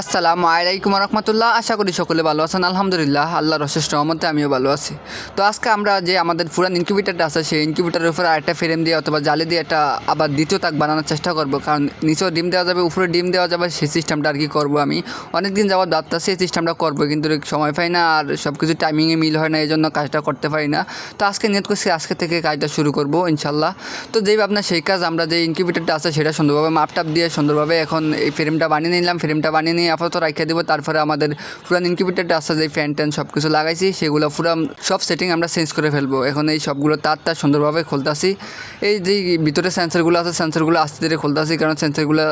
আসসালামু আলাইকুম রহমতুল্লাহ আশা করি সকলে ভালো আছেন। আলহামদুলিল্লাহ, আল্লাহর অশেষ রহমতে আমিও ভালো আছি। তো আজকে আমরা যে আমাদের পুরান ইনকিউবেটারটা আছে, সেই ইনকিউবেটারের উপরে আরেকটা ফ্রেম দিয়ে অথবা জালি দিয়ে একটা আবার দ্বিতীয় তাক বানানোর চেষ্টা করব। কারণ নিচেও ডিম দেওয়া যাবে উপরে ডিম দেওয়া যাবে, সেই সিস্টেমটা আর কি করব আমি। অনেক দিন যাওয়ার দাঁতটা সেই সিস্টেমটা করব, কিন্তু সময় পাই না আর সব কিছু টাইমিংয়ে মিল হয় না এই জন্য কাজটা করতে পারি না। তো আজকে নিয়ত করছি, আজকে থেকে কাজটা শুরু করব ইনশাল্লাহ তো যেই আপনার সেই কাজ আমরা যে ইনকিউবেটারটা আছে, সেটা সুন্দরভাবে মাপটাপ দিয়ে সুন্দরভাবে এখন এই ফ্রেমটা বানিয়ে নিলাম। ফ্রেমটা বানিয়ে নিয়ে আপাতত রাখিয়ে দেবো, তারপরে আমাদের পুরান ইনকিউবেটারটা আছে যে ফ্যান ট্যান সব কিছু লাগাইছি, সেগুলো পুরো সব সেটিং আমরা চেঞ্জ করে ফেলব। এখন এই সবগুলো তার তার সুন্দরভাবে খুলতাছি। এই যে ভিতরে সেন্সারগুলো আছে সেন্সারগুলো আস্তে ধীরে খুলতাছি, কারণ সেন্সারগুলো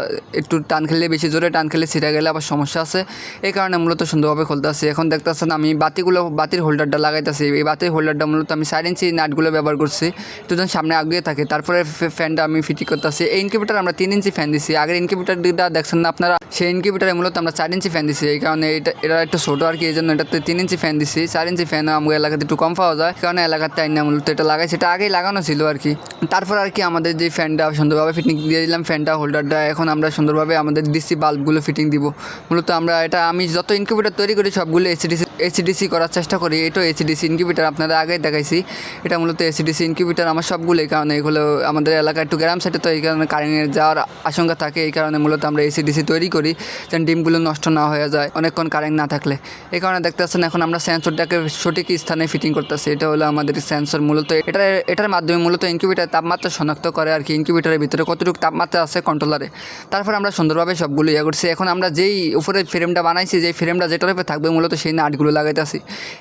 একটু টান খেলে বেশি জোরে, টান খেলে ছিঁড়ে গেলে আবার সমস্যা আছে। এই কারণে মূলত সুন্দরভাবে খুলতাছি। এখন দেখতেছেন আমি বাতিগুলো, বাতির হোল্ডারটা লাগাইতেছি। এই বাতির হোল্ডারটা মূলত আমি সাইড ইঞ্চি নাটগুলো ব্যবহার করছি একটু যেন সামনে আগিয়ে থাকে। তারপরে ফ্যানটা আমি ফিটিং করতেছি। এই ইনকিউবেটার আমরা তিন ইঞ্চি ফ্যান দিছি। আগের ইনকিউবেটারটা দেখছেন না আপনারা? সেই ইনকিউবেটারে মূলত আমরা চার ইঞ্চি ফ্যান দিছি, এই কারণে এটা এটা একটু ছোটো আর কি এই জন্য এটাতে তিন ইঞ্চি ফ্যান দিছি। চার ইঞ্চি ফ্যান আমাদের এলাকাতে একটু কম পাওয়া যায় কারণ এলাকার টাইম না মূলত এটা লাগাই সেটা আগেই লাগানো ছিল আর কি। তারপর আর কি আমাদের যে ফ্যানটা সুন্দরভাবে ফিটিং দিয়ে দিলাম ফ্যানটা হোল্ডারটা এখন আমরা সুন্দরভাবে আমাদের ডিসি বাল্বগুলো ফিটিং দিব। মূলত আমরা এটা, আমি যত ইনকিউবেটার তৈরি করি, সবগুলো এসিডিসি এসিডিসি করার চেষ্টা করি। এটাও এসিডিসি ইনকিউবেটার আপনারা আগে দেখাইছি। এটা মূলত এসিডিসি ইনকিউবেটার আমার সবগুলোই কারণে এগুলো আমাদের এলাকায় একটু গ্রাম সাইডে তো এই কারণে কারেন্টের যাওয়ার আশঙ্কা থাকে, এই কারণে মূলত আমরা এসিডিসি তৈরি করি। যেন ডিমগুলো নষ্ট না হয়ে যায়, অনেকক্ষণ কারেন্ট না থাকলে। এই কারণে দেখতে পাচ্ছেন এখন আমরা সেন্সরটাকে সঠিক স্থানে ফিটিং করতেছি। এটা হলো আমাদের সেন্সর মূলত। এটার এটার মাধ্যমে মূলত ইনকিউবেটার তাপমাত্রা শনাক্ত করে আর কি, ইনকিউবেটারের ভিতরে কতটুকু তাপমাত্রা আছে কন্ট্রোলারে। তারপর আমরা সুন্দরভাবে সবগুলো ইয়ে করছি। এখন আমরা যেই উপরে ফ্রেমটা বানাইছি, যেই ফ্রেমটা যেটার উপরে থাকবে মূলত সেই নাটগুলো লাগাইতেছি।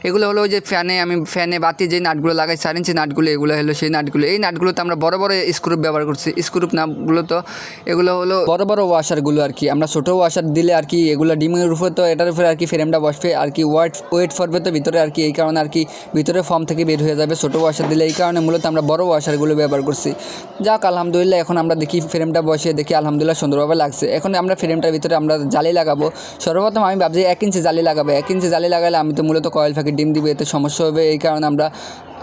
এগুলো হলো যে ফ্যানে, আমি ফ্যানে বাতি যে নাটগুলো লাগাই চার ইঞ্চি নাটগুলো, এগুলো হলো সেই নাটগুলো। এই নাটগুলোতে আমরা বড় বড় স্ক্রুপ ব্যবহার করছি। স্ক্রুপ নাটগুলো তো, এগুলো হলো বড় বড় ওয়াশারগুলো আর কি। আমরা ছোটো ওয়াশার দিলে আর কি এগুলো ডিমের উপর তো এটার উপরে আর কি ফ্রেমটা বসবে, আর কি ওয়েট ওয়েট ফরবে তো ভিতরে আর কি, এই কারণে আর কি ভিতরে ফর্ম থেকে বের হয়ে যাবে ছোটো ওয়াশার দিলে, এই কারণে মূলত আমরা বড় ওয়াশারগুলো ব্যবহার করছি। যাক, আলহামদুলিল্লাহ, এখন আমরা দেখি ফ্রেমটা বসিয়ে দেখি, আলহামদুলিল্লাহ সুন্দরভাবে লাগছে। এখন আমরা ফ্রেমটার ভিতরে আমরা জালি লাগাবো। সর্বপ্রথম আমি ভাবছি এক ইঞ্চি জালি লাগাবো। এক ইঞ্চি জালি লাগালে আমি তো মূলত কয়েল ফাঁকি ডিম দিবে, এতে সমস্যা হবে, এই কারণে আমরা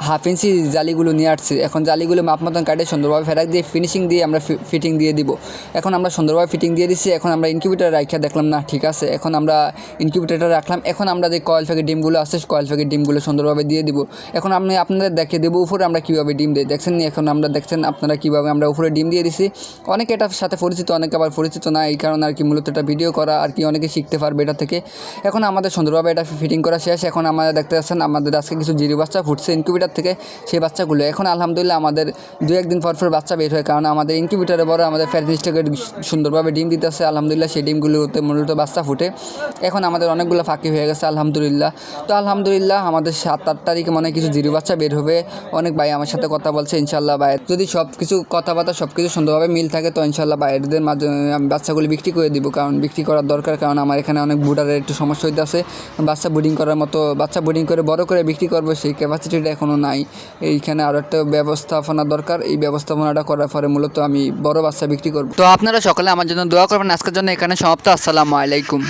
হাফ ইঞ্চি জালিগুলো নিয়ে আসছি। এখন জালিগুলো মাপ মতন কাটে, সুন্দরভাবে ফেরাক দিয়ে ফিনিশিং দিয়ে আমরা ফিটিং দিয়ে দিব। এখন আমরা সুন্দরভাবে ফিটিং দিয়ে দিচ্ছি এখন আমরা ইনকিউবেটার রাখা দেখলাম না, ঠিক আছে? এখন আমরা ইনকিউবেটারটা রাখলাম, এখন আমরা যে কয়েল ফেকের ডিমগুলো আছে কয়েল ফেকের ডিমগুলো সুন্দরভাবে দিয়ে দিব। এখন আমি আপনাদের দেখিয়ে দেবো উপরে আমরা কীভাবে ডিম দিই। দেখছেন নি? এখন আমরা দেখছেন আপনারা কীভাবে আমরা উপরে ডিম দিয়ে দিছি। অনেকে এটার সাথে পরিচিত, অনেকে আবার পরিচিত না, এই কারণে আর কি মূলত এটা ভিডিও করা, আর কি অনেকে শিখতে পারবে এটা থেকে। এখন আমাদের সুন্দরভাবে এটা ফিটিং করা শেষ। এখন আমাদের দেখতে পাচ্ছেন, আমাদের আজকে কিছু জিরো বাচ্চা ফুটছে ইনকিউবেটার থেকে সেই বাচ্চাগুলো। এখন আলহামদুলিল্লাহ আমাদের দু একদিন পর পর বাচ্চা বের হয়, কারণ আমাদের ইনকিউবেটারে বড় আমাদের ফ্যারিস্টাকে সুন্দরভাবে ডিম দিতেছে। আলহামদুলিল্লাহ সেই ডিমগুলোতে মূলত বাচ্চা ফুটে। এখন আমাদের অনেকগুলো ফাঁকি হয়ে গেছে, আলহামদুলিল্লাহ। তো আলহামদুলিল্লাহ আমাদের সাত আট তারিখে মনে কিছু জিরো বাচ্চা বের হবে। অনেক ভাই আমার সাথে কথা বলছে ইনশাল্লাহ ভাই যদি সব কিছু কথাবার্তা সব কিছু সুন্দরভাবে মিল থাকে, তো ইনশাল্লাহ বাইরেদের মাধ্যমে আমি বাচ্চাগুলি বিক্রি করে দিব। কারণ বিক্রি করার দরকার, কারণ আমার এখানে অনেক বুডারের একটু সমস্যা হইতেছে। বাচ্চা বুডিং করার মতো, বাচ্চা বুডিং করে বড় করে বিক্রি করব, সেই ক্যাপাসিটিটা এখনও নাই। এইখানে আরও একটা ব্যবস্থাপনা দরকার। এই ব্যবস্থাপনাটা করার পরে মূলত আমি বড় বাচ্চা বিক্রি করব। তো আপনারা সকালে আমার জন্য দোয়া করবেন। আজকের জন্য এখানে সমাপ্ত। আসসালামু আলাইকুম।